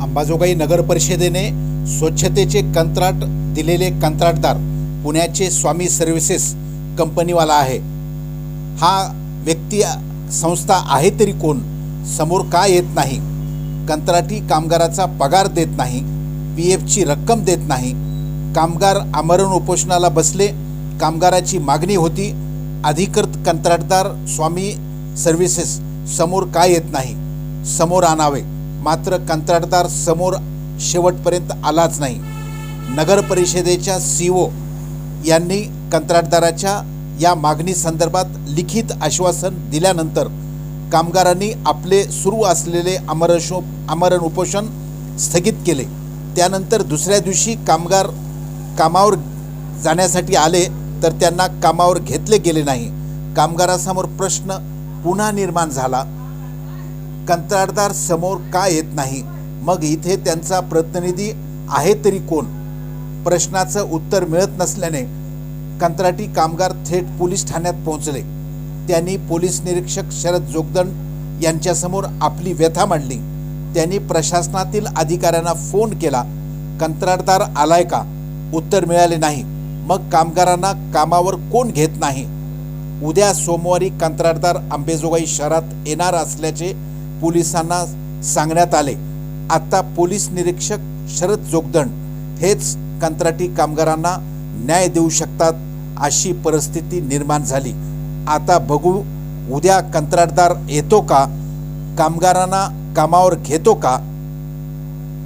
अंबाजोगाई नगर परिषदेने स्वच्छतेचे कंत्राट दिलेले कंत्राटदार पुण्याचे स्वामी सर्व्हिसेस कंपनीवाला आहे. हा व्यक्ती संस्था आहे तरी कोण? समोर का येत नाही? कंत्राटी कामगाराचा पगार देत नाही पी एफची रक्कम देत नाही. कामगार आमरण उपोषणाला बसले कामगाराची मागणी होती अधिकृत कंत्राटदार स्वामी सर्व्हिसेस समोर का येत नाही? समोर आणावे. मात्र कंत्राटदार समोर शेवटपर्यंत आलाच नाही. नगर परिषदेच्या सी ओ यांनी कंत्राटदाराच्या या मागणी संदर्भात लिखित आश्वासन दिल्यानंतर कामगारांनी आपले सुरू असलेले अमरशो आमरण उपोषण स्थगित केले. त्यानंतर दुसऱ्या दिवशी कामगार कामावर जाण्यासाठी आले तर त्यांना कामावर घेतले गेले नाही. कामगारासमोर प्रश्न पुन्हा निर्माण झाला. कंत्राटदार समोर का येत नाही? मग इथे त्यांचा प्रतिनिधी आहे तरी कोण? प्रश्नाचं उत्तर मिळत नसल्याने कंत्राटी कामगार थेट पोलीस ठाण्यात पोहोचले. त्यांनी पोलीस निरीक्षक शरद जोगदंड यांच्यासमोर आपली व्यथा मांडली. त्यांनी प्रशासनातील अधिकाऱ्यांना फोन केला कंत्राटदार आलाय का? उत्तर मिळाले नाही. मग कामगारांना कामावर कोण घेत नाही? उद्या सोमवारी कंत्राटदार अंबेजोगाई शहरात येणार असल्याचे पोलिसांना सांगण्यात आले. आता पोलीस निरीक्षक शरद जोगदंड हेच कंत्राटी कामगारांना न्याय देऊ शकतात अशी परिस्थिती निर्माण झाली. आता बघू उद्या कंत्राटदार येतो का? कामगारांना कामावर घेतो का?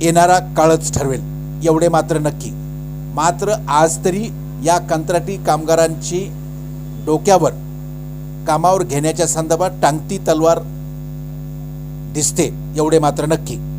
येणारा काळच ठरवेल. एवढे मात्र नक्की. मात्र आज तरी या कंत्राटी कामगारांची डोक्यावर कामावर घेण्याच्या संदर्भात टांगती तलवार दिसते एवढे मात्र नक्की.